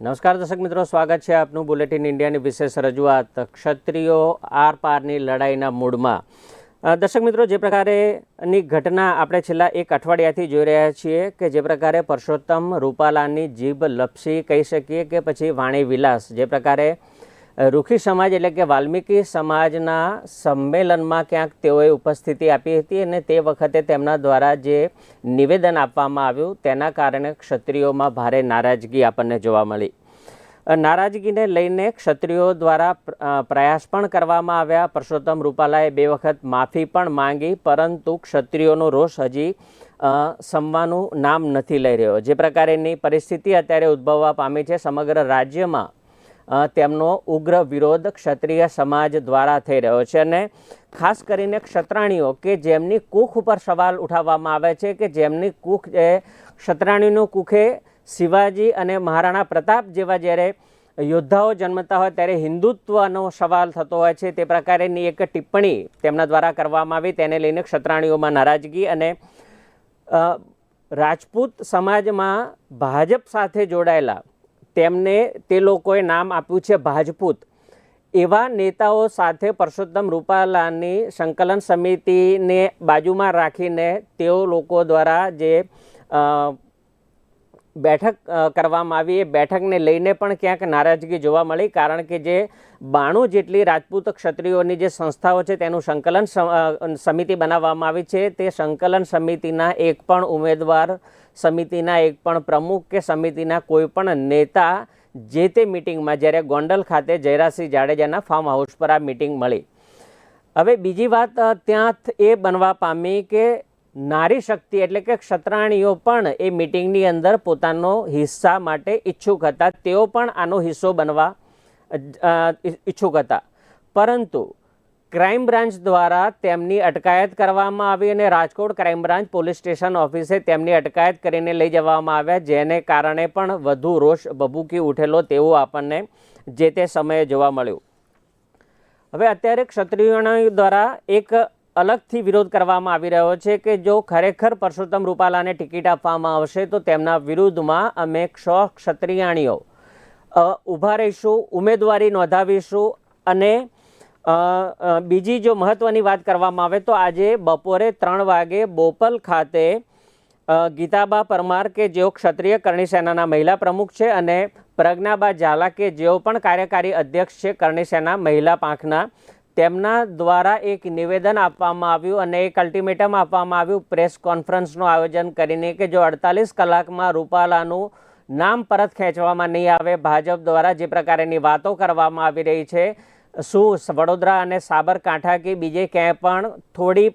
નમસ્કાર દર્શક મિત્રો સ્વાગત છે આપનું બુલેટિન ઇન્ડિયાની વિશેષ રજૂઆત ક્ષત્રિયો આર પારની લડાઈના મૂડમાં. અ, દર્શક મિત્રો જે પ્રકારેની ઘટના આપણે છેલ્લા એક અઠવાડિયાથી જોઈ રહ્યા છીએ કે જે પ્રકારે પરસોત્તમ રૂપાલાની જીભ લપસી કહી શકીએ કે પછી વાણી વિલાસ જે પ્રકારે રૂખી સમાજ એટલે કે વાલ્મીકી સમાજના સંમેલનમાં ક્યાંક તેઓએ ઉપસ્થિતિ આપી હતી અને તે વખતે તેમના દ્વારા જે નિવેદન આપવામાં આવ્યું તેના કારણે ક્ષત્રિયોમાં ભારે નારાજગી આપણને જોવા મળી. નારાજગીને લઈને ક્ષત્રિયો દ્વારા પ્રયાસ પણ કરવામાં આવ્યા. પરસોત્તમ રૂપાલાએ બે વખત માફી પણ માંગી, પરંતુ ક્ષત્રિયોનો રોષ હજી સમવાનું નામ નથી લઈ રહ્યો. જે પ્રકારેની પરિસ્થિતિ અત્યારે ઉદ્ભવવા પામી છે સમગ્ર રાજ્યમાં તેમનો ઉગ્ર વિરોધ ક્ષત્રિય સમાજ દ્વારા થઈ રહ્યો છે અને ખાસ કરીને ક્ષત્રાણીઓ કે જેમની કુખ ઉપર સવાલ ઉઠાવવામાં આવે છે કે જેમની કુખ એ ક્ષત્રાણીનું કુખે શિવાજી અને મહારાણા પ્રતાપ જેવા જ્યારે યોદ્ધાઓ જન્મતા હોય ત્યારે હિન્દુત્વનો સવાલ થતો હોય છે તે પ્રકારેની એક ટિપ્પણી તેમના દ્વારા કરવામાં આવી તેને લઈને ક્ષત્રાણીઓમાં નારાજગી અને રાજપૂત સમાજમાં ભાજપ સાથે જોડાયેલા તેમને તે લોકોએ નામ આપ્યું છે ભાજપૂત. એવા નેતાઓ સાથે પરસોત્તમ રૂપાલાની સંકલન સમિતિને બાજુમાં રાખીને તેઓ લોકો દ્વારા જે બેઠક કરવામાં આવી. એ બેઠકને લઈને પણ ક્યાંક નારાજગી જોવા મળી, કારણ કે જે બાણું જેટલી રાજપૂત ક્ષત્રિયોની જે સંસ્થાઓ છે, તેનું સંકલન સમ- સમિતિ બનાવવામાં આવી છે. તે સંકલન સમિતિના એક પણ ઉમેદવાર, સમિતિના એક પણ પ્રમુખ કે સમિતિના કોઈ પણ નેતા જે તે મિટિંગમાં, જ્યારે ગોંડલ ખાતે જયરાસિંહ જાડેજાના ફાર્મ હાઉસ પર આ મિટિંગ મળી. હવે બીજી વાત ત્યાં એ બનવા પામી કે નારી શક્તિ એટલે કે ક્ષત્રાણીઓ પણ એ મિટિંગની અંદર પોતાનો હિસ્સા માટે ઈચ્છુક હતા. તેઓ પણ આનો હિસ્સો બનવા ઈચ્છુક હતા. પરંતુ ક્રાઇમ બ્રાન્ચ દ્વારા તેમની અટકાયત કરવામાં આવી અને Rajkot crime branch police station ઓફિસે તેમની અટકાયત કરીને લઈ જવામાં આવ્યા, જેને કારણે પણ વધુ રોષ ભભૂકી ઉઠેલો તેવું આપણને જે તે સમયે જોવા મળ્યું. હવે અત્યારે ક્ષત્રિયોના દ્વારા એક અલગથી વિરોધ કરવામાં આવી રહ્યો છે કે જો ખરેખર પરસોત્તમ રૂપાલાને ટિકિટ આપવામાં આવશે, તો તેમના વિરુદ્ધમાં અમે ક્ષ ક્ષત્રિયાણીઓ ઊભા રહીશું, ઉમેદવારી નોંધાવીશું અને બીજી જો મહત્ત્વની વાત કરવામાં આવે તો આજે બપોરે ત્રણ વાગે બોપલ ખાતે ગીતાબા પરમાર કે જેઓ ક્ષત્રિય કરણી સેનાના મહિલા પ્રમુખ છે અને પ્રજ્ઞાબા ઝાલા કે જેઓ પણ કાર્યકારી અધ્યક્ષ છે, કરણી સેના મહિલા પાંખના તેમના દ્વારા એક નિવેદન આપવામાં આવ્યું અને એક અલ્ટિમેટમ આપવામાં આવ્યું પ્રેસ કોન્ફરન્સનું આયોજન કરીને કે જો અડતાલીસ કલાકમાં રૂપાલાનું નામ પરત ખેંચવામાં નહીં આવે, ભાજપ દ્વારા જે પ્રકારેની વાતો કરવામાં આવી રહી છે, શું વડોદરા અને સાબરકાંઠા કે બીજે ક્યાંય પણ થોડી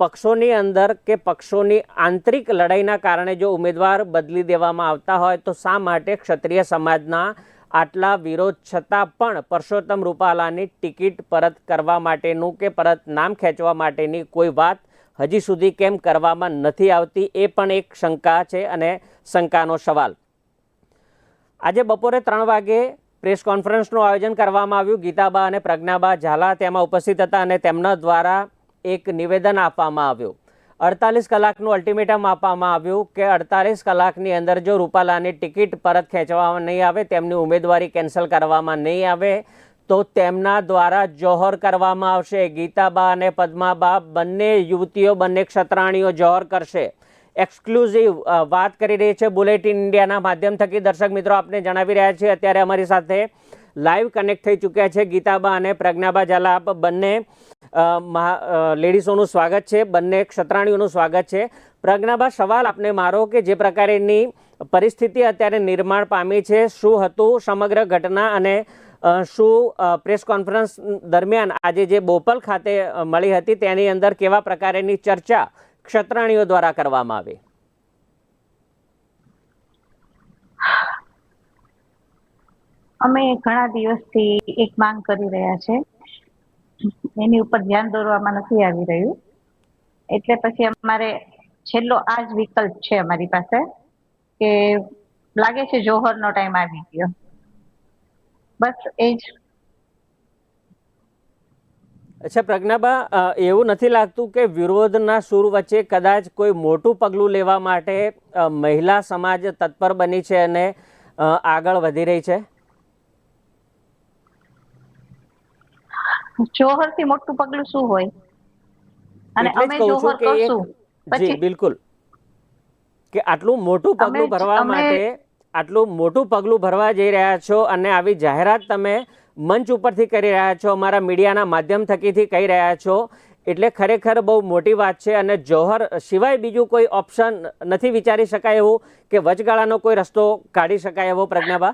પક્ષોની અંદર કે પક્ષોની આંતરિક લડાઈના કારણે જો ઉમેદવાર બદલી દેવામાં આવતા હોય તો શા માટે ક્ષત્રિય સમાજના આટલા વિરોધ છતાં પણ પરસોત્તમ રૂપાલાની ટિકિટ પરત કરવા માટેનું કે પરત નામ ખેંચવા માટેની કોઈ વાત હજી સુધી કેમ કરવામાં નથી આવતી એ પણ એક શંકા છે અને શંકાનો સવાલ. આજે બપોરે ત્રણ વાગે પ્રેસ કોન્ફરન્સનું આયોજન કરવામાં આવ્યું. ગીતાબા અને પ્રજ્ઞાબા ઝાલા તેમાં ઉપસ્થિત હતા અને તેમના દ્વારા એક નિવેદન આપવામાં આવ્યું. અડતાલીસ કલાકનું અલ્ટિમેટમ આપવામાં આવ્યું કે અડતાલીસ કલાકની અંદર જો રૂપાલાની ટિકિટ પરત ખેંચવામાં નહીં આવે, તેમની ઉમેદવારી કેન્સલ કરવામાં નહીં આવે, તો તેમના દ્વારા જોહર કરવામાં આવશે. ગીતાબા અને પદ્માબા બંને યુવતીઓ, બંને ક્ષત્રાણીઓ જોહર કરશે. એક્સક્લુઝિવ વાત કરી રહી છે બુલેટિન ઇન્ડિયાના માધ્યમ થકી. દર્શક મિત્રો, આપને જણાવી રહ્યા છીએ, અત્યારે અમારી સાથે લાઈવ કનેક્ટ થઈ ચૂક્યા છે ગીતાબા અને પ્રજ્ઞાબા ઝાલા આપ બંને લેડીઝોનું સ્વાગત છે, બંને ક્ષત્રાણીઓનું સ્વાગત છે. પ્રજ્ઞાબા, સવાલ આપને મારો કે જે પ્રકારેની પરિસ્થિતિ અત્યારે નિર્માણ પામી છે, શું હતું સમગ્ર ઘટના અને શું પ્રેસ કોન્ફરન્સ દરમિયાન આજે જે બોપલ ખાતે મળી હતી તેની અંદર કેવા પ્રકારેની ચર્ચા ક્ષત્રાણીઓ દ્વારા કરવામાં આવી? અમે ઘણા દિવસથી એક માંગ કરી રહ્યા છે. એની ઉપર ધ્યાન દોરવામાં નથી આવી રહ્યું. એટલે પછી અમારે છેલ્લો આ જ વિકલ્પ છે અમારી પાસે, કે લાગે છે જોહરનો ટાઈમ આવી ગયો. બસ એ જ. અચ્છા, પ્રજ્ઞાબા એવું નથી લાગતું કે વિરોધના સૂર વચ્ચે કદાચ કોઈ મોટું પગલું લેવા માટે મહિલા સમાજ તત્પર બની છે અને આગળ વધી રહી છે? જોહરથી મોટું પગલું શું હોય? અને અમે જોહર કરશું જી બિલકુલ. કે આટલું મોટું પગલું ભરવા માટે આટલું મોટું પગલું ભરવા જઈ રહ્યા છો અને આવી જાહેરાત તમે મંચ ઉપરથી કરી રહ્યા છો અમારા મીડિયાના માધ્યમ થકીથી કહી રહ્યા છો. એટલે ખરેખર બહુ મોટી વાત છે અને જોહર સિવાય બીજું કોઈ ઓપ્શન નથી વિચારી શકાય એવું કે વચગાળાનો કોઈ રસ્તો કાઢી શકાય એવો પ્રજ્ઞાબા?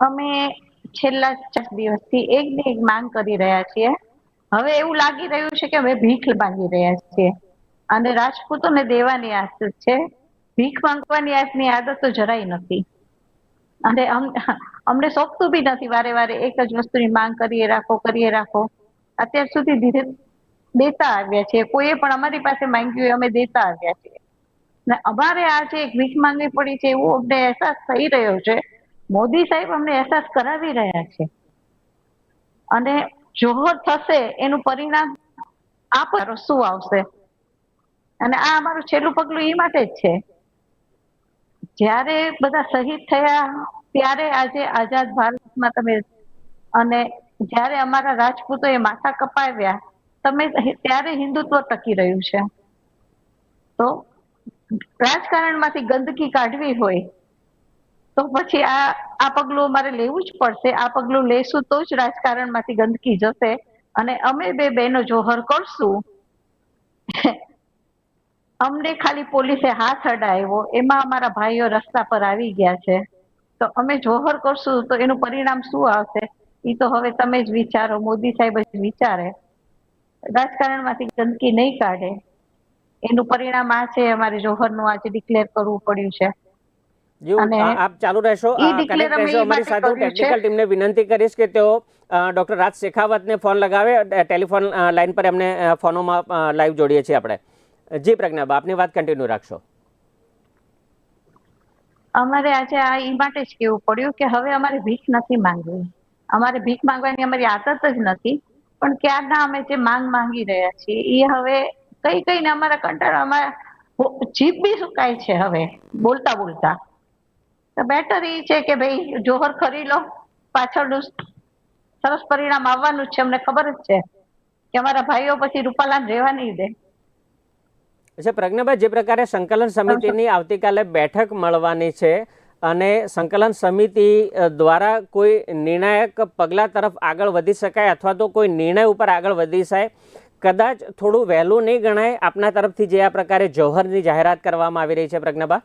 અમે છેલ્લા ચાર દિવસથી એક ને એક માંગ કરી રહ્યા છીએ. હવે એવું લાગી રહ્યું છે કે અમે ભીખ માંગી રહ્યા છીએ. અને રાજપૂતોને દેવાની આદત છે. ભીખ માંગવાની આજની આદત તો જરાય નથી. અને અમ- અમને સોંપતું બી નથી વારે વારે એક જ વસ્તુની માંગ કરીએ રાખો કરીએ રાખો. અત્યાર સુધી ધીરે દેતા આવ્યા છે કોઈએ પણ અમારી પાસે માંગ્યું અમે દેતા આવ્યા છીએ. ને અમારે આજે એક ભીખ માંગવી પડી છે એવું અમને અહેસાસ થઈ રહ્યો છે. મોદી સાહેબ અમને અહેસાસ કરાવી રહ્યા છે. અને જોહર થશે એનું પરિણામ આ શું આવશે? અને આ અમારું છેલ્લું પગલું એ માટે જ છે. જ્યારે બધા શહીદ થયા, ત્યારે આજે આઝાદ ભારતમાં તમે અને જ્યારે અમારા રાજપૂતોએ માથા કપાવ્યા, તમે ત્યારે હિન્દુત્વ ટકી રહ્યું છે. તો રાજકારણમાંથી ગંદકી કાઢવી હોય તો પછી આ આ પગલું અમારે લેવું જ પડશે. આ પગલું લેશું તો જ રાજકારણમાંથી ગંદકી જશે. અને અમે બે બહેનો જોહર કરશું. અમને ખાલી પોલીસે હાથ અડાવ્યો. એમાં અમારા ભાઈઓ રસ્તા પર આવી ગયા છે. તો અમે જોહર કરશું તો એનું પરિણામ શું આવશે? એ તો હવે તમે જ વિચારો. મોદી સાહેબ જ વિચારે. રાજકારણમાંથી ગંદકી નહીં કાઢે. એનું પરિણામ આ છે. અમારે જોહરનું આજે ડિક્લેર કરવું પડ્યું છે. આપ ચાલુ રહેશો. કનેક્ટ રહેશો. અમારી સાથે હું કર્યું છે. ટેકનિકલ ટીમને વિનંતી કરીશ કે તેઓ ડોક્ટર રાજ શેખાવતને ફોન લગાવે ટેલિફોન લાઈન પર એમને ફોનોમાં લાઈવ જોડીએ છીએ આપણે. જી પ્રજ્ઞાબા આપની વાત કન્ટિન્યુ રાખશો. અમારે આજે આ ઈ માટે જ કેવું પડ્યું કે હવે અમારે ભીખ નથી માંગવી. અમારે ભીખ માંગવાની અમારી આદત જ નથી પણ ક્યારના અમે જે માંગ માંગી રહ્યા છીએ એ હવે કઈ કઈને અમારા કંટાળો અમારા જીભ બી સુકાય છે હવે બોલતા બોલતા. તો બેટર એ છે કે ભાઈ જોહર ખરી લો પાછળનું સરસ પરિણામ આવવાનું છે અમને ખબર જ છે કે અમારા ભાઈઓ પછી રૂપાલાને રહેવા નહીં દે. અચ્છા પ્રજ્ઞાભાઈ જે પ્રકારે સંકલન સમિતિની આવતીકાલે બેઠક મળવાની છે અને સંકલન સમિતિ દ્વારા કોઈ નિર્ણાયક પગલાં તરફ આગળ વધી શકાય અથવા તો કોઈ નિર્ણય ઉપર આગળ વધી શકાય કદાચ થોડું વહેલું નહીં ગણાય. આપના તરફથી જે આ પ્રકારે જૌહરની જાહેરાત કરવામાં આવી રહી છે પ્રજ્ઞાબા?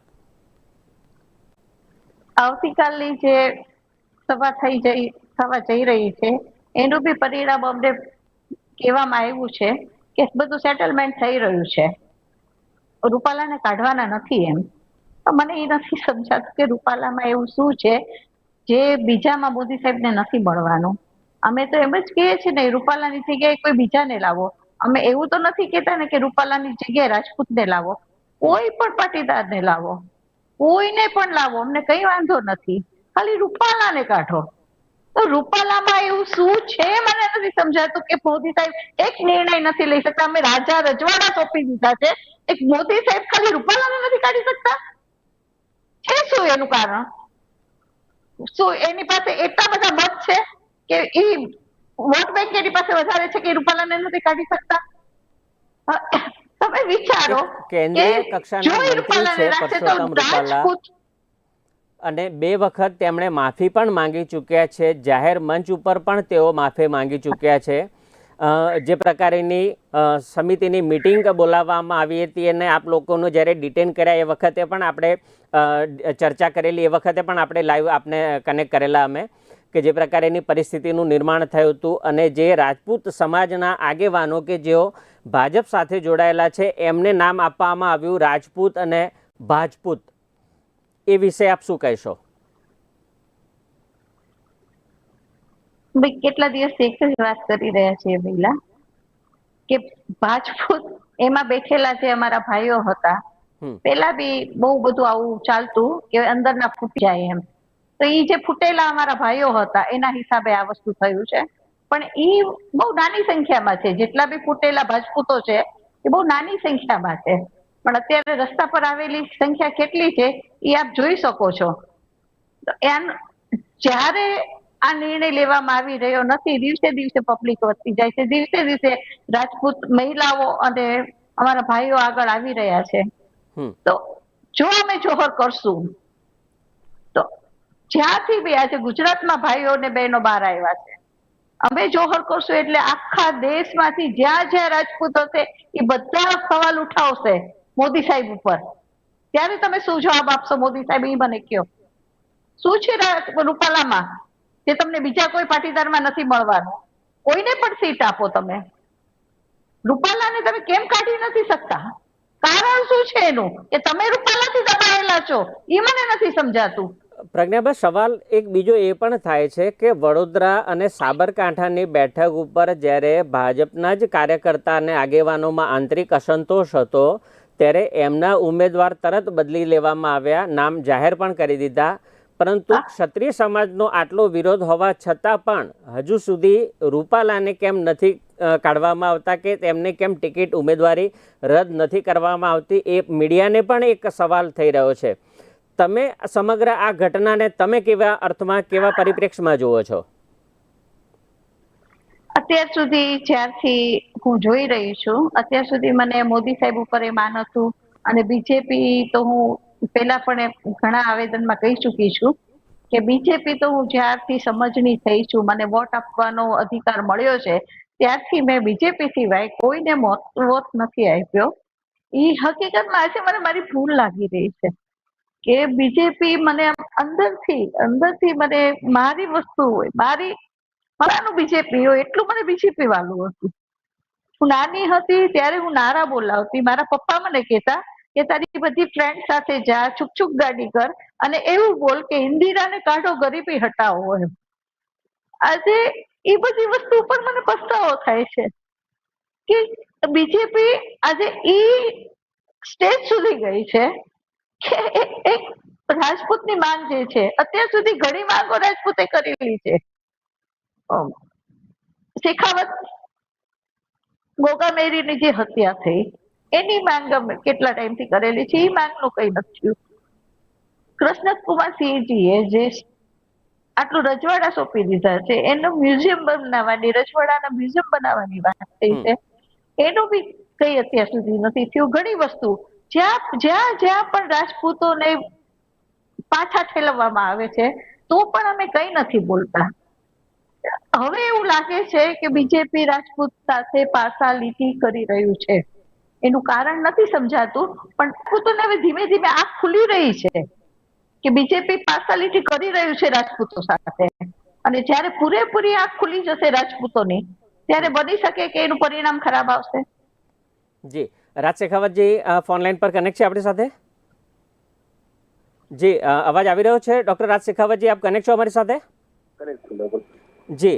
આવતીકાલની જે સભા થઈ જઈ થવા જઈ રહી છે, એનું બી પરિણામ અમને કહેવામાં આવ્યું છે કે બધું સેટલમેન્ટ થઈ રહ્યું છે. રૂપાલાને કાઢવાના નથી એમ. મને એ નથી સમજાતું કે રૂપાલામાં એવું શું છે, જે બીજામાં મોદી સાહેબને નથી મળવાનું. અમે તો એમ જ કહીએ છીએ ને, રૂપાલાની જગ્યાએ કોઈ બીજાને લાવો. અમે એવું તો નથી કહેતા ને કે રૂપાલાની જગ્યાએ રાજપૂતને લાવો. કોઈ પણ પાટીદારને લાવો. કોઈને પણ લાવો, અમને કઈ વાંધો નથી. ખાલી રૂપાલાને કાઢો. તો રૂપાલામાં એવું શું છે? મને નથી સમજાતું કે મોદી સાહેબ એક નિર્ણય નથી લઈ શકતા. અમે રાજા રજવાડા સોંપી દીધા છે. એક મોદી સાહેબ ખાલી રૂપાલાને નથી કાઢી શકતા? છે શું એનું કારણ? શું એની પાસે એટલા બધા મત છે કે એ વોટ બેંક એની પાસે વધારે છે કે રૂપાલાને નથી કાઢી શકતા? તમે વિચારો કેન્દ્રીય કક્ષાના મંત્રી છે પરસોત્તમ રૂપાલા. અને બે વખત તેમણે માફી પણ માંગી ચૂક્યા છે જાહેર મંચ ઉપર પણ તેઓ માફી માંગી ચૂક્યા છે જે પ્રકારની સમિતિની મિટિંગ બોલાવવામાં આવી હતી અને આપ લોકોનું જ્યારે ડિટેન કર્યા એ વખતે પણ આપણે ચર્ચા કરેલી એ વખતે પણ આપણે લાઈવ આપને કનેક્ટ કરેલા અમે કે જે પ્રકારેની પરિસ્થિતિનું નિર્માણ થયું હતું અને જે રાજપૂત સમાજના આગેવાનો કે જેઓ ભાજપ સાથે જોડાયેલા છે. એમને નામ આપવામાં આવ્યું રાજપૂત અને ભાજપૂત. એ વિશે આપ શું કહેશો? ભાઈ કેટલા દિવસ એક જ વાત કરી રહ્યા છીએ પહેલા કે ભાજપૂત એમાં બેઠેલા જે અમારા ભાઈઓ હતા પેલા બી બહુ બધું આવું ચાલતું કે અંદરના ફૂટી જાય એમ. તો એ જે ફૂટેલા અમારા ભાઈઓ હતા એના હિસાબે આ વસ્તુ થયું છે. પણ ઈ બહુ નાની સંખ્યામાં છે. જેટલા બી ફૂટેલા ભાજપૂતો છે એ બહુ નાની સંખ્યામાં છે. પણ અત્યારે રસ્તા પર આવેલી સંખ્યા કેટલી છે એ આપ જોઈ શકો છો. એમ જ્યારે આ નિર્ણય લેવામાં આવી રહ્યો નથી દિવસે દિવસે પબ્લિક વધતી જાય છે. દિવસે દિવસે રાજપૂત મહિલાઓ અને અમારા ભાઈઓ આગળ આવી રહ્યા છે. તો જો અમે જોહર કરશું તો જ્યાંથી બી આજે ગુજરાતમાં ભાઈઓ અને બહેનો બહાર આવ્યા છે અમે જોહર કરશું એટલે આખા દેશમાંથી જ્યાં જ્યાં રાજપૂત હશે, એ બધા સવાલ ઉઠાવશે મોદી સાહેબ ઉપર. ત્યારે તમે શું જવાબ આપશો મોદી સાહેબ? એ મને કયો. શું છે રૂપાલામાં? જે તમને બીજા કોઈ પાટીદારમાં નથી મળવાનું. કોઈને પણ સીટ આપો તમે. રૂપાલાને તમે કેમ કાઢી નથી શકતા? કારણ શું છે એનું? કે તમે રૂપાલાથી દબાયેલા છો. એ મને નથી સમજાતું. પ્રજ્ઞાબા સવાલ એક બીજો એ પણ થાય છે કે વડોદરા અને સાબરકાંઠાની બેઠક ઉપર જ્યારે ભાજપના જ કાર્યકર્તા અને આગેવાનોમાં આંતરિક અસંતોષ હતો ત્યારે એમના ઉમેદવાર તરત બદલી લેવામાં આવ્યા નામ જાહેર પણ કરી દીધા. પરંતુ ક્ષત્રિય સમાજનો આટલો વિરોધ હોવા છતાં પણ હજુ સુધી રૂપાલાને કેમ નથી કાઢવામાં આવતા કે તેમને કેમ ટિકિટ ઉમેદવારી રદ નથી કરવામાં આવતી એ મીડિયાને પણ એક સવાલ થઈ રહ્યો છે. તમે સમગ્ર આ ઘટનાને તમે કેવા અર્થમાં, કેવા પરિપ્રેક્ષમાં જુઓ છો? અત્યાર સુધી જ્યારથી હું જોઈ રહી છું, અત્યાર સુધી મને મોદી સાહેબ ઉપર એ માન હતું અને બીજેપી તો હું પહેલા પણ ઘણા આવેદનમાં કહી ચૂકી છું કે બીજેપી તો હું જ્યારથી સમજણી થઈ છું, મને વોટ આપવાનો અધિકાર મળ્યો છે, ત્યારથી મેં બીજેપી સિવાય કોઈને વોટ નથી આપ્યો. એ હકીકતમાં આજે મને મારી ભૂલ લાગી રહી છે. કે બીજેપી મને અંદરથી અંદરથી મને મારી વસ્તુ હોય, મારી, મારાનું બીજેપી હોય, એટલું મને બીજેપી વાળું હતું. હું નાની હતી, ત્યારે હું નારા બોલાવતી. મારા પપ્પા મને કહેતા કે તારી બધી ફ્રેન્ડ સાથે જા, છુક છુક ગાડી કર અને એવું બોલ કે ઇન્દિરાને કાઢો, ગરીબી હટાવો એમ. આજે એ બધી વસ્તુ ઉપર મને પસ્તાવો થાય છે. કે બીજેપી આજે ઈ સ્ટેજ સુધી ગઈ છે કે એક- રાજપૂતની માંગ જે છે અત્યાર સુધી ઘણી માંગો રાજપૂતે કરેલી છે. શેખાવત ગોગામેરીની જે હત્યા થઈ એની માંગ અમે કેટલા ટાઈમથી કરેલી છે? એ માંગનું કઈ નથી થયું. સિંહજી સિંહજીએ જે આટલું રજવાડા સોંપી દીધા છે એનું મ્યુઝિયમ બનાવવાની રજવાડાના મ્યુઝિયમ બનાવવાની વાત થઈ છે. એનું બી કઈ અત્યાર સુધી નથી થયું. ઘણી વસ્તુ જ્યાં જ્યાં જ્યાં પણ રાજપૂતોને પાછા ઠેલવવામાં આવે છે, તો પણ અમે કઈ નથી બોલતા. હવે એવું લાગે છે કે બીજેપી રાજપૂત સાથે પાસા લીટી કરી રહ્યું છે. એનું કારણ નથી સમજાતું, પણ રાજપૂતોને હવે ધીમે ધીમે આંખ ખુલી રહી છે કે બીજેપી પાસા લીટી કરી રહ્યું છે રાજપૂતો સાથે. અને જ્યારે પૂરેપૂરી આંખ ખુલી જશે રાજપૂતોની, ત્યારે બની શકે કે એનું પરિણામ ખરાબ આવશે? જી. રાજ શેખાવતજી ફોન લાઈન પર કનેક્ટ છે આપણી સાથે? જી અવાજ આવી રહ્યો છે? ડૉક્ટર રાજ શેખાવતજી, આપ કનેક્ટ છો અમારી સાથે? જી.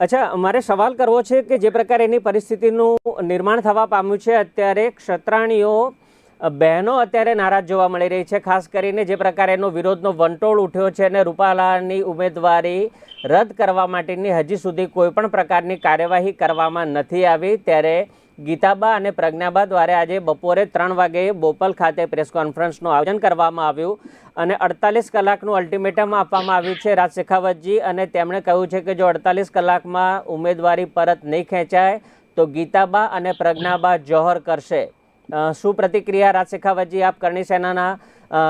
અચ્છા, મારે સવાલ કરવો છે કે જે પ્રકારે એની પરિસ્થિતિનું નિર્માણ થવા પામ્યું છે, અત્યારે ક્ષત્રાણીઓ બહેનો અત્યારે નારાજ જોવા મળી રહી છે, ખાસ કરીને જે પ્રકારે એનો વિરોધનો વંટોળ ઉઠ્યો છે અને રૂપાલાની ઉમેદવારી રદ કરવા માટેની હજી સુધી કોઈ પણ પ્રકારની કાર્યવાહી કરવામાં નથી આવી. ત્યારે ગીતાબા અને પ્રજ્ઞાબા દ્વારા આજે બપોરે ત્રણ વાગે બોપલ ખાતે પ્રેસ કોન્ફરન્સનું આયોજન કરવામાં આવ્યું અને અડતાલીસ કલાકનું અલ્ટિમેટમ આપવામાં આવ્યું છે રાજ શેખાવતજી. અને તેમણે કહ્યું છે કે જો અડતાલીસ કલાકમાં ઉમેદવારી પરત નહીં ખેંચાય, તો ગીતાબા અને પ્રજ્ઞાબા જોહર કરશે. શું પ્રતિક્રિયા રાજ શેખાવતજી? આપ કરણી સેનાના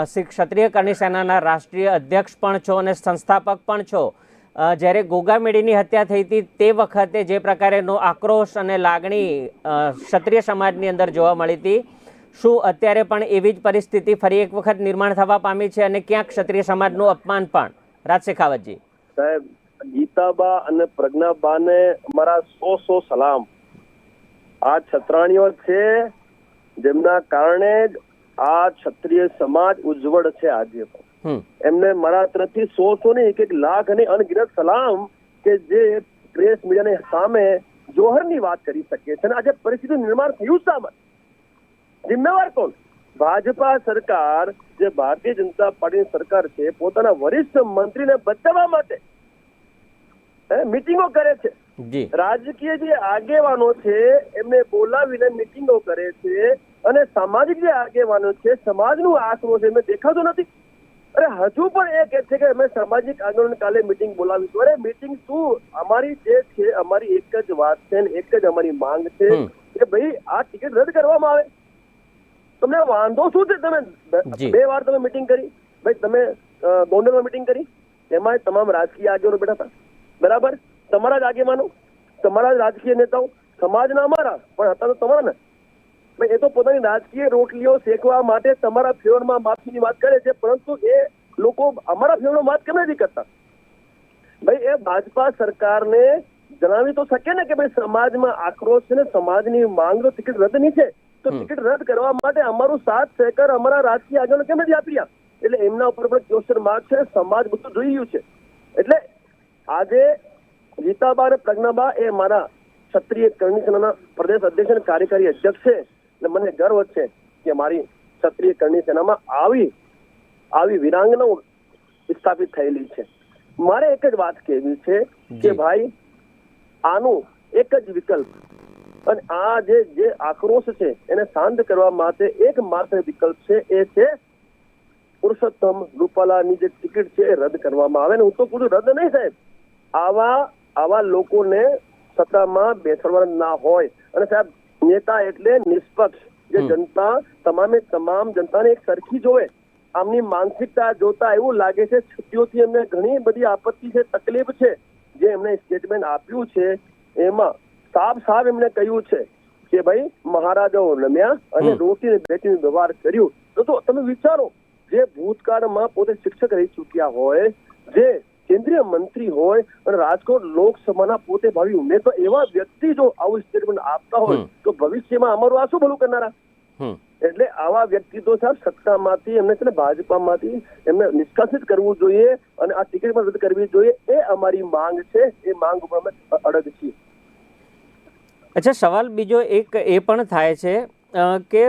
શ્રી ક્ષત્રિય કરણી સેનાના રાષ્ટ્રીય અધ્યક્ષ પણ છો અને સંસ્થાપક પણ છો. જ્યારે ગોગામેડીની હત્યા થઈ હતી તે વખતે જે પ્રકારેનો આક્રોશ અને લાગણી ક્ષત્રિય સમાજની અંદર જોવા મળી હતી. શું અત્યારે પણ એવી જ પરિસ્થિતિ ફરી એક વખત નિર્માણ થવા પામી છે અને ક્યાંક ક્ષત્રિય સમાજનું અપમાન પણ? રાજ શેખાવતજી સાહેબ, ગીતાબા અને પ્રજ્ઞાબાને અમારા સો સો સલામ. આ છત્રાણીઓ છે, જેમના કારણે જ આ ક્ષત્રિય સમાજ ઉજ્જવળ છે આજે પણ. એમને મારા તરફથી સો સો ને એક એક લાખ અને અનગિનત સલામ કે જે પ્રેસ મીડિયાની સામે જોહરની વાત કરી શકે છે. અને આજે પરિસ્થિતિ નિર્માણ થયું શા માટે? જિમ્મેવાર કોણ? ભાજપા સરકાર જે ભારતીય જનતા પાર્ટીની સરકાર છે પોતાના વરિષ્ઠ મંત્રીને બચાવવા માટે મિટિંગો કરે છે. રાજકીય જે આગેવાનો છે એમને બોલાવીને મિટિંગો કરે છે અને સામાજિક જે આગેવાનો છે સમાજનું આક્રોશ છે એમને દેખાતો નથી. અરે હજુ પણ એ કહે છે કે અમે સામાજિક આંદોલન કાલે મિટિંગ બોલાવીશું. અરે મિટિંગ શું? અમારી જે છે અમારી એક જ વાત છે ને એક જ અમારી માંગ છે કે ભાઈ આ ટિકિટ રદ કરવામાં આવે. તમને વાંધો શું છે? તમે બે વાર તમે મિટિંગ કરી. ભાઈ તમે ગોંડલમાં મિટિંગ કરી. એમાં તમામ રાજકીય આગેવાનો બેઠા હતા. બરાબર? તમારા જ આગેવાનો તમારા જ રાજકીય નેતાઓ. સમાજના અમારા પણ હતા તો તમારા ને. એ તો પોતાની રાજકીય રોટલીઓ શેકવા માટે તમારા ફેવરમાં માફીની વાત કરે છે પરંતુ એ લોકો અમારા ફેવરમાં વાત કેમ નથી કરતા? ભાઈ એ ભાજપા સરકારને જણાવી તો શકે ને કે ભાઈ સમાજમાં આક્રોશ છે ને સમાજની માંગ તો ટિકિટ રદની છે. તો ટિકિટ રદ કરવા માટે અમારું સાથ સહકાર અમારા રાજકીય આગળ કેમ નથી આપી રહ્યા એટલે એમના ઉપર પણ ક્વેશ્ચન માર્ક છે સમાજ બધું જોઈ રહ્યું છે. એટલે આજે ગીતાબા અને પ્રજ્ઞાબા એ મારા ક્ષત્રિય કરણી પ્રદેશ અધ્યક્ષ અને કાર્યકારી અધ્યક્ષ છે. અને મને ગર્વ છે કે મારી ક્ષત્રિય કરણી સેનામાં આવી આવી વિરાંગનાઓ સ્થાપિત થયેલી છે. મારે એક જ વાત કહેવી છે કે ભાઈ આનું એક જ વિકલ્પ અને આ જે જે આક્રોશ છે એને શાંત કરવા માટે એક માત્ર વિકલ્પ છે એ છે પુરુષોત્તમ રૂપાલાની જે ટિકિટ છે એ રદ કરવામાં આવે ને હું તો પૂરું રદ નહીં સાહેબ. આવા આવા લોકોને સત્તામાં બેસાડવાના ના હોય. અને સાહેબ નેતા એટલે નિષ્પક્ષ. જે જનતા તમામે તમામ જનતાને એક સરખી જોવે. આમની માનસિકતા જોતા એવું લાગે છે છૂટીઓથી એમને ઘણી બધી આપત્તિ છે તકલીફ છે. જે એમને સ્ટેટમેન્ટ આપ્યું છે એમાં સાફ સાફ એમને કહ્યું છે કે ભાઈ મહારાજાઓ નમ્યા અને રોટીને બેટીને વ્યવહાર કર્યું. તો તમે વિચારો જે ભૂતકાળમાં પોતે શિક્ષક રહી ચૂક્યા હોય જે કેન્દ્રીય મંત્રી હોય અને રાજકોટ લોકસભાના પોતે ભાવી ઉમેદવાર એવા વ્યક્તિ જો આવું સ્ટેટમેન્ટ આપતા હોય તો ભવિષ્યમાં અમારું આ શું ભલું કરનારા? એટલે આવા વ્યક્તિ તો સાહેબ સત્તામાંથી એમને છે ને ભાજપામાંથી એમને નિષ્કાસિત કરવું જોઈએ અને આ ટિકિટ પણ રદ કરવી જોઈએ એ અમારી માંગ છે એ માંગ ઉપર અમે અડગ છીએ. અચ્છા સવાલ બીજો એક એ પણ થાય છે કે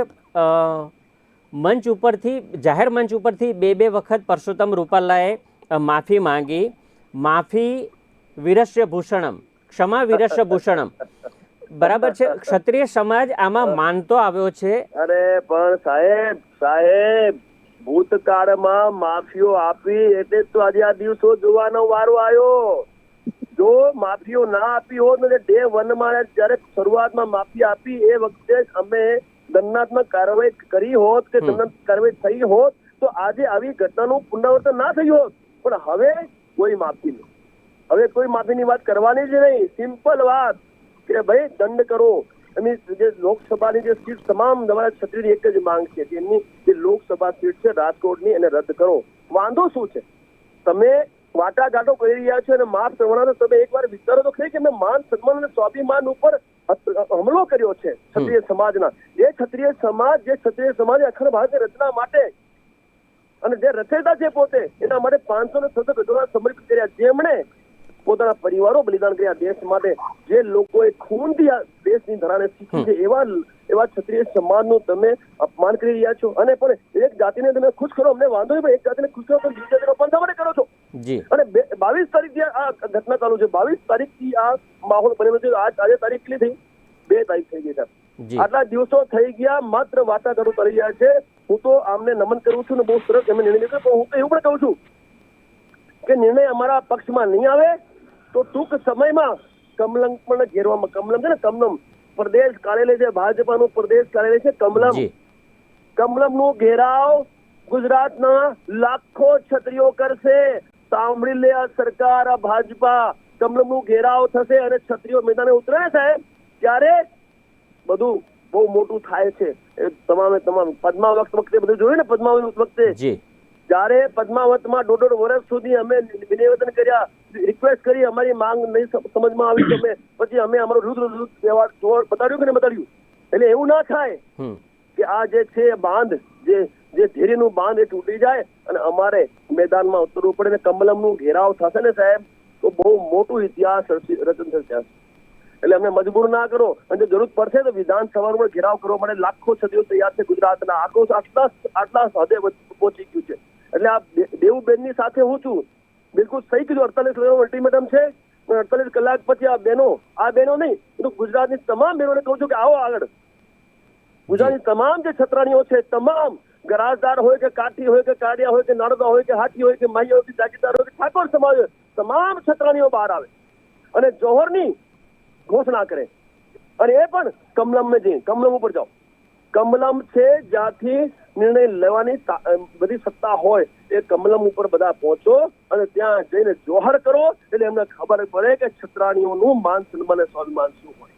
મંચ ઉપરથી જાહેર મંચ ઉપરથી બે બે વખત પરસોત્તમ રૂપાલાએ માફી માંગી. માફી વિરસ્ય ભૂષણમ ક્ષમા વિરસ્ય ભૂષણમ બરાબર છે? ક્ષત્રિય સમાજ આમાં માનતો આવ્યો છે. અરે પણ સાહેબ સાહેબ ભૂતકાળમાં માફીઓ આપી એટલે તો આજે આ દિવસો જોવાનો વારો આવ્યો. જો માફીઓ ના આપી હોત ને ડે વનમાં જયારે શરૂઆતમાં માફી આપી એ વખતે અમે દંડાત્મક કાર્યવાહી કરી હોત કે હમ. દંડાત્મક કાર્યવાહી થઈ હોત તો આજે આવી ઘટનાનું પુનરાવર્તન ના થયું હોત. પણ હવે કોઈ માફી નહીં. હવે કોઈ માફીની વાત કરવાની જ નહીં. સિમ્પલ વાત કે ભાઈ દંડ કરો. એમની જે લોકસભાની જે સીટ તમામ તમારા છત્રીની એક જ માંગ છે કે એમની જે લોકસભા સીટ છે રાજકોટની એને રદ કરો. વાંધો શું છે? તમે વાટાઘાટો કરી રહ્યા છો અને માફ કરવાના તો તમે એકવાર વિચારો તો ખરી કે મેં માન સન્માન અને સ્વાભિમાન ઉપર હુમલો કર્યો છે ક્ષત્રિય સમાજના. એ ક્ષત્રિય સમાજ જે ક્ષત્રિય સમાજ અખંડ ભારતની રચના માટે અને જે રચેતા છે પોતે એના માટે પાંચસો ને છસો રજૂઆત સમર્પિત કર્યા. જેમણે પોતાના પરિવારો બલિદાન કર્યા દેશ માટે જે લોકોએ ખૂનથી આ દેશની ધરાને શીખી છે એવા એવા ક્ષત્રિય સમાજનું તમે અપમાન કરી રહ્યા છો. અને પણ એક જાતિને તમે ખુશ કરો અમને વાંધો નહીં પણ એક જાતિને ખુશ કરો તો બીજી જાતિનો અપમાન શા કરો છો. અને બાવીસ તારીખથી આ ઘટના ચાલુ છે. બાવીસ તારીખથી આ માહોલ બનેલો છે આજ આજે તારીખ કેટલી થઈ? બે તારીખ થઈ ગઈ છે. આટલા દિવસો થઈ ગયા માત્ર વાટાઘાટો કરી રહ્યા છે. હું તો આમને નમન કરું છું ને બહુ સરસ એમને નિર્ણય લીધો પણ હું તો એવું પણ કહું છું કે નિર્ણય અમારા પક્ષમાં નહીં આવે તો ટૂંક સમયમાં કમલમ પણ ઘેરવામાં કમલમ છે ને કમલમ. પ્રદેશ કાર્યાલય છે ભાજપાનું પ્રદેશ કાર્યાલય છે કમલમ. કમલમ કમલમનું ઘેરાવ ગુજરાતના લાખો છત્રીઓ કરશે. સાંભળી લે આ સરકાર આ ભાજપા. કમલમનું ઘેરાવ થશે અને છત્રીઓ મેદાને ઉતરે ને સાહેબ ત્યારે બધું બહુ મોટું થાય છે. એ તમામે તમામ પદ્માવત વખતે બધું જોયું ને પદ્માવત વખતે? જી. જ્યારે પદ્માવતમાં દોઢ દોઢ વર્ષ સુધી અમે નિવેદન કર્યા રિક્વેસ્ટ કરી અમારી માંગ નહીં સમજમાં આવી તો અમે પછી અમે અમારો રુદ્ર વ્યવહાર બતાડ્યું કે નહીં બતાડ્યું? એટલે એવું ના થાય કે આ જે છે બાંધ જે જે ધીરીનું બાંધ એ તૂટી જાય અને અમારે મેદાનમાં ઉતરવું પડે ને કમલમનું ઘેરાવ થશે ને સાહેબ? તો બહુ મોટું ઇતિહાસ રચન થશે. એટલે અમને મજબૂર ના કરો. અને જો જરૂર પડશે તો વિધાનસભાનો પણ ઘેરાવ કરવા માટે લાખો સદીઓ તૈયાર છે. ગુજરાતના આખો આટલા આટલા હદે પહોંચી ગયું છે. એટલે આ દેવુબેનની સાથે હું છું. બિલકુલ સહી કીધું. અડતાલીસ કલાકનો અલ્ટિમેટમ છે. અડતાલીસ કલાક પછી આ બહેનો આ બહેનો નહીં હું તો ગુજરાતની તમામ બહેનોને કહું છું કે આવો આગળ. ગુજરાતની તમામ જે છત્રાણીઓ છે તમામ ગરાજદાર હોય કે કાઠી હોય કે કાડિયા હોય કે નાણદા હોય કે હાથી હોય કે માઈ હોય કે જાગીરદાર હોય કે ઠાકોર સમાજ હોય તમામ છત્રાણીઓ બહાર આવે. અને જોહરની ઘોષણા કરે. અને એ પણ કમલમ જઈ કમલમ ઉપર જાઓ. કમલમ છે જ્યાંથી નિર્ણય લેવાની બધી સત્તા હોય એ કમલમ ઉપર બધા પહોંચો અને ત્યાં જઈને જોહર કરો. એટલે એમને ખબર પડે કે છત્રાણીઓનું માન સન્માન સ્વાભિમાન શું હોય.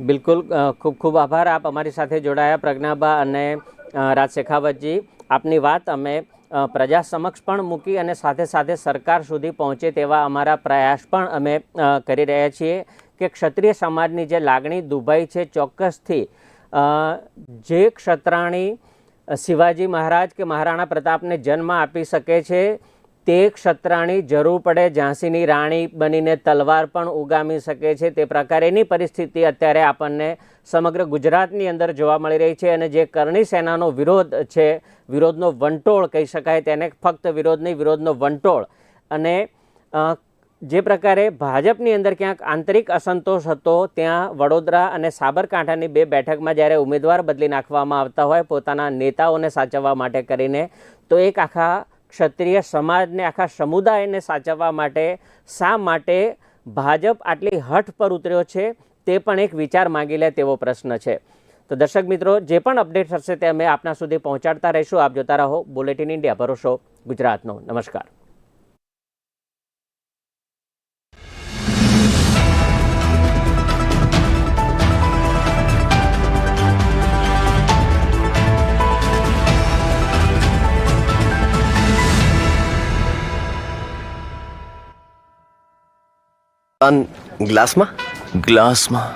બિલકુલ ખૂબ ખૂબ આભાર. આપ અમારી સાથે જોડાયા. પ્રજ્ઞાબા અને રાજ શેખાવતજી આપની વાત અમે પ્રજા સમક્ષ પણ મૂકી અને સાથે સાથે સરકાર સુધી પહોંચે તેવા અમારા પ્રયાસ પણ અમે કરી રહ્યા છીએ કે ક્ષત્રિય સમાજની જે લાગણી દુભાઈ છે ચોક્કસથી જે ક્ષત્રાણી શિવાજી મહારાજ કે મહારાણા પ્રતાપને જન્મ આપી શકે છે તે ક્ષત્રાણી જરૂર પડે, ઝાંસીની રાણી બનીને તલવાર પણ ઉગામી શકે છે. તે પ્રકારેની પરિસ્થિતિ અત્યારે આપણને સમગ્ર ગુજરાતની અંદર જોવા મળી રહી છે અને જે કરણી સેનાનો વિરોધ છે, વિરોધનો વંટોળ કહી શકાય તેને, ફક્ત વિરોધ નહીં, વિરોધનો વંટોળ. અને જે પ્રકારે ભાજપની અંદર ક્યાંક આંતરિક અસંતોષ હતો, ત્યાં વડોદરા અને સાબરકાંઠાની બે બેઠકમાં જ્યારે ઉમેદવાર બદલી નાખવામાં આવતા હોય, પોતાના નેતાઓને સાચવવા માટે કરીને, તો એક આખા ક્ષત્રિય સમાજને, આખા સમુદાયને સાચવવા માટે શા માટે ભાજપ આટલી હઠ પર ઉતર્યો છે તે પણ એક વિચાર માંગી લે તેવો પ્રશ્ન છે. તો દર્શક મિત્રો, જે પણ અપડેટ થશે તે અમે આપના સુધી પહોંચાડતા રહીશું. આપ જોતા રહો બુલેટિન ઇન્ડિયા ભરોસો ગુજરાતનો. નમસ્કાર. પાન ગ્લાસમાં? ગ્લાસમાં.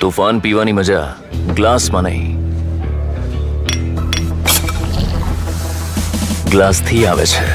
તોફાન પીવાની મજા ગ્લાસમાં નહીં. ગ્લાસથી આવે છે.